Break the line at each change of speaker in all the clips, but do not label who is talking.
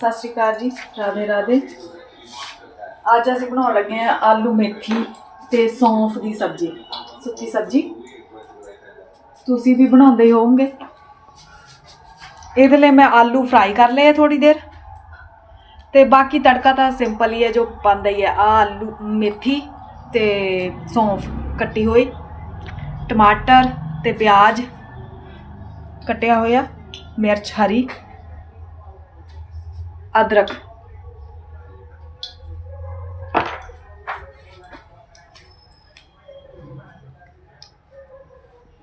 ਸਤਿ ਸ਼੍ਰੀ ਅਕਾਲ ਜੀ, ਰਾਧੇ ਰਾਧੇ। ਅੱਜ ਅਸੀਂ ਬਣਾਉਣ ਲੱਗੇ ਆ ਆਲੂ ਮੇਥੀ ਤੇ ਸੌਂਫ ਦੀ ਸਬਜ਼ੀ, ਸੁੱਕੀ ਸਬਜ਼ੀ। ਤੁਸੀਂ ਵੀ ਬਣਾਉਂਦੇ ਹੀ ਹੋਵੋਗੇ। ਇਹਦੇ ਲਈ ਮੈਂ ਆਲੂ ਫਰਾਈ ਕਰ ਲਏ ਥੋੜੀ ਦੇਰ। ਤੇ ਬਾਕੀ ਤੜਕਾ ਤਾਂ ਸਿੰਪਲ ਹੀ ਹੈ, ਜੋ ਪਾਉਂਦਾ ਹੀ ਹੈ। ਆ ਆਲੂ, ਮੇਥੀ ਤੇ ਸੌਂਫ ਕੱਟੀ ਹੋਈ। ਟਮਾਟਰ ਤੇ ਪਿਆਜ਼ ਕੱਟਿਆ ਹੋਇਆ। ਮਿਰਚ ਹਰੀ। ਅਦਰਕ।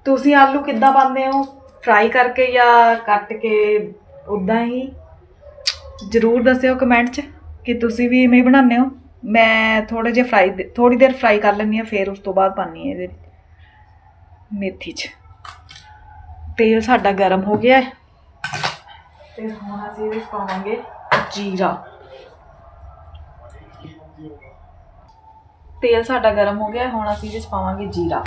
ਤੁਸੀਂ ਆਲੂ ਕਿੱਦਾਂ ਪਾਉਂਦੇ ਹੋ? ਫਰਾਈ ਕਰਕੇ ਜਾਂ ਕੱਟ ਕੇ ਉਦਾਂ ਹੀ? ਜਰੂਰ ਦੱਸਿਓ ਕਮੈਂਟ 'ਚ ਕਿ ਤੁਸੀਂ ਵੀ ਇਵੇਂ ਬਣਾਉਂਦੇ ਹੋ। ਮੈਂ ਥੋੜੇ ਜਿਹਾ ਫਰਾਈ ਥੋੜੀ ਦੇਰ ਫਰਾਈ ਕਰ ਲੈਂਦੀ ਹਾਂ, ਫਿਰ ਉਸ ਤੋਂ ਬਾਅਦ ਪਾਉਂਦੀ ਹਾਂ ਇਹਦੇ ਮੇਥੀ 'ਚ। ਤੇਲ ਸਾਡਾ ਗਰਮ ਹੋ ਗਿਆ ਹੈ। ਤੇ ਹੁਣ ਅਸੀਂ ਇਹਦੇ 'ਚ ਪਾਵਾਂਗੇ ਜੀਰਾ। ਤੇਲ ਸਾਡਾ ਗਰਮ ਹੋ ਗਿਆ ਹੁਣ ਅਸੀਂ ਇਹਦੇ 'ਚ ਪਾਵਾਂਗੇ ਜੀਰਾ।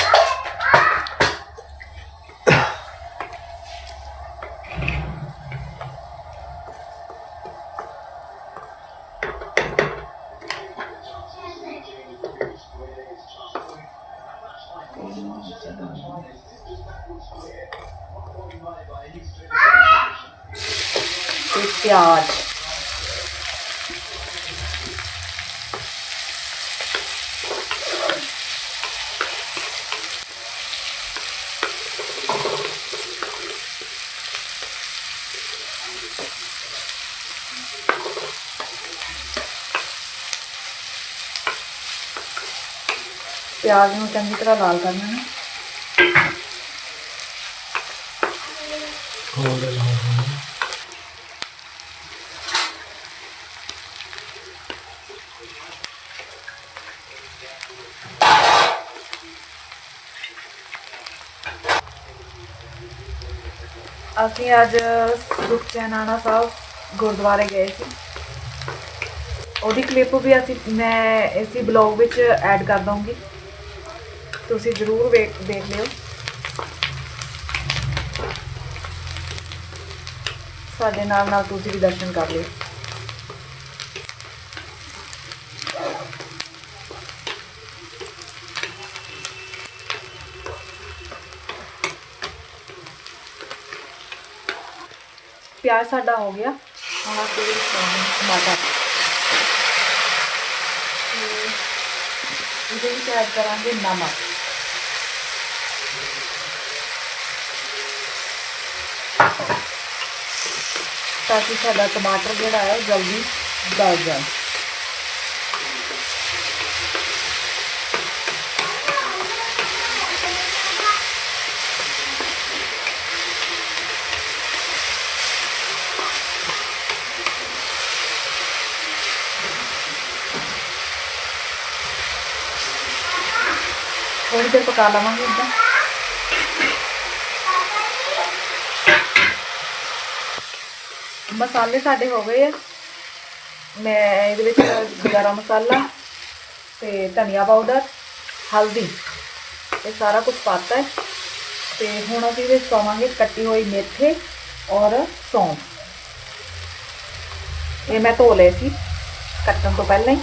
ਤੇ ਪਿਆਜ਼। ਪਿਆਜ਼ ਨੂੰ ਚੰਗੀ ਤਰ੍ਹਾਂ ਲਾਲ ਕਰਨਾ ਹੈ ਅਸੀਂ ਅੱਜ ਸੁਖਚੈਨਾਣਾ ਸਾਹਿਬ ਗੁਰਦੁਆਰੇ ਗਏ ਸੀ। ਉਹਦੀ ਕਲਿੱਪ ਵੀ ਅਸੀਂ, ਮੈਂ ਇਸੇ ਬਲੌਗ ਵਿੱਚ ਐਡ ਕਰ ਦਵਾਂਗੀ ਤੁਸੀਂ ਜ਼ਰੂਰ ਵੇਖ, ਦੇਖ ਲਿਓ। ਸਾਡੇ ਨਾਲ ਨਾਲ ਤੁਸੀਂ ਵੀ ਦਰਸ਼ਨ ਕਰ ਲਿਓ। ਪਿਆਜ਼ ਸਾਡਾ ਹੋ ਗਿਆ। ਹੁਣ ਅਸੀਂ ਇਹਦੇ ਵਿੱਚ ਪਾਵਾਂਗੇ ਟਮਾਟਰ ਇਹਦੇ ਵਿੱਚ ਐਡ ਕਰਾਂਗੇ ਨਮਕ ਤਾਂ ਕਿ ਸਾਡਾ ਟਮਾਟਰ ਜਿਹੜਾ ਹੈ ਜਲਦੀ ਗਲ ਜਾਏ ਥੋੜੀ ਦੇਰ ਪਕਾ ਲਵਾਂਗੇ ਇਦਾਂ ਮਸਾਲੇ ਸਾਡੇ ਹੋ ਗਏ ਆ ਮੈਂ ਇਹਦੇ ਵਿੱਚ ਗਰਮ ਮਸਾਲਾ ਤੇ ਧਨੀਆ ਪਾਊਡਰ ਹਲਦੀ ਇਹ ਸਾਰਾ ਕੁਝ ਪਾਤਾ ਹੈ ਤੇ ਹੁਣ ਅਸੀਂ ਇਹਦੇ ਵਿੱਚ ਪਾਵਾਂਗੇ ਕੱਟੀ ਹੋਈ ਮੇਥੇ ਔਰ ਸੌਂਫ ਇਹ ਮੈਂ ਧੋ ਲਏ ਸੀ ਕੱਟਣ ਤੋਂ ਪਹਿਲਾਂ ਹੀ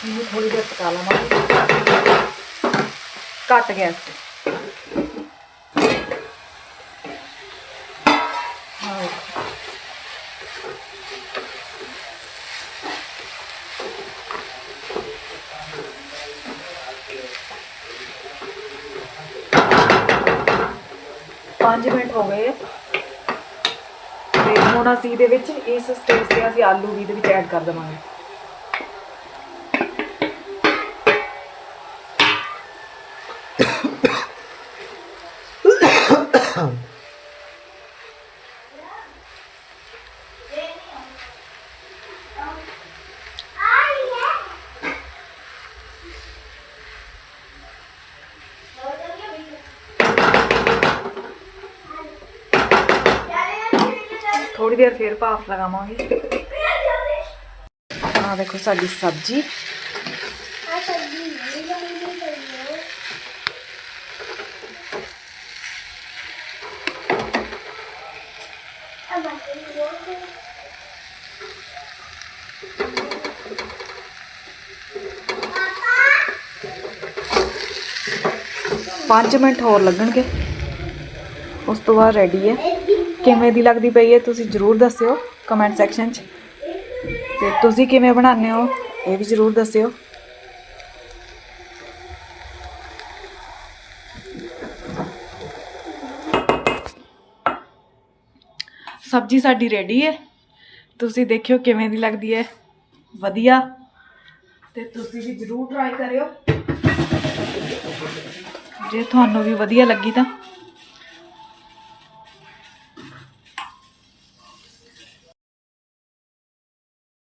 ਇਹਨੂੰ ਥੋੜੀ ਦੇਰ ਪਕਾ ਲਵਾਂਗੇ ਘੱਟ ਗੈਸ ਤੇ ਪੰਜ ਮਿੰਟ ਹੋ ਗਏ ਤੇ ਹੁਣ ਅਸੀਂ ਦੇ ਵਿੱਚ ਇਸ ਸਟੇਜ ਤੇ ਅਸੀਂ ਆਲੂ ਵੀ ਦੇ ਵਿੱਚ ਐਡ ਕਰ ਦਵਾਂਗੇ Oh. ਦੇਰ ਫੇਰ ਭਾਫ ਲਗਾਵਾਂਗੇ ਆ ਦੇਖੋ ਸਾਡੀ ਸਬਜ਼ੀ
ਆ ਸਬਜ਼ੀ ਨਹੀਂ ਬਣਦੀ ਪਈ ਆ ਬਾਕੀ ਲੋਕ
5 ਮਿੰਟ ਕਿਵੇਂ ਦੀ ਲੱਗਦੀ ਪਈ ਹੈ ਤੁਸੀਂ ਜਰੂਰ ਦੱਸਿਓ ਕਮੈਂਟ ਸੈਕਸ਼ਨ 'ਚ। ਤੇ ਤੁਸੀਂ ਕਿਵੇਂ ਬਣਾਉਂਦੇ ਹੋ ਇਹ ਵੀ ਜਰੂਰ ਦੱਸਿਓ। ਸਬਜ਼ੀ ਸਾਡੀ ਰੈਡੀ ਹੈ। ਤੁਸੀਂ ਦੇਖਿਓ ਕਿਵੇਂ ਦੀ ਲੱਗਦੀ ਹੈ। ਵਧੀਆ। ਤੇ ਤੁਸੀਂ ਵੀ ਜਰੂਰ ਟਰਾਈ ਕਰਿਓ। ਜੇ ਤੁਹਾਨੂੰ ਵੀ ਵਧੀਆ ਲੱਗੀ ਤਾਂ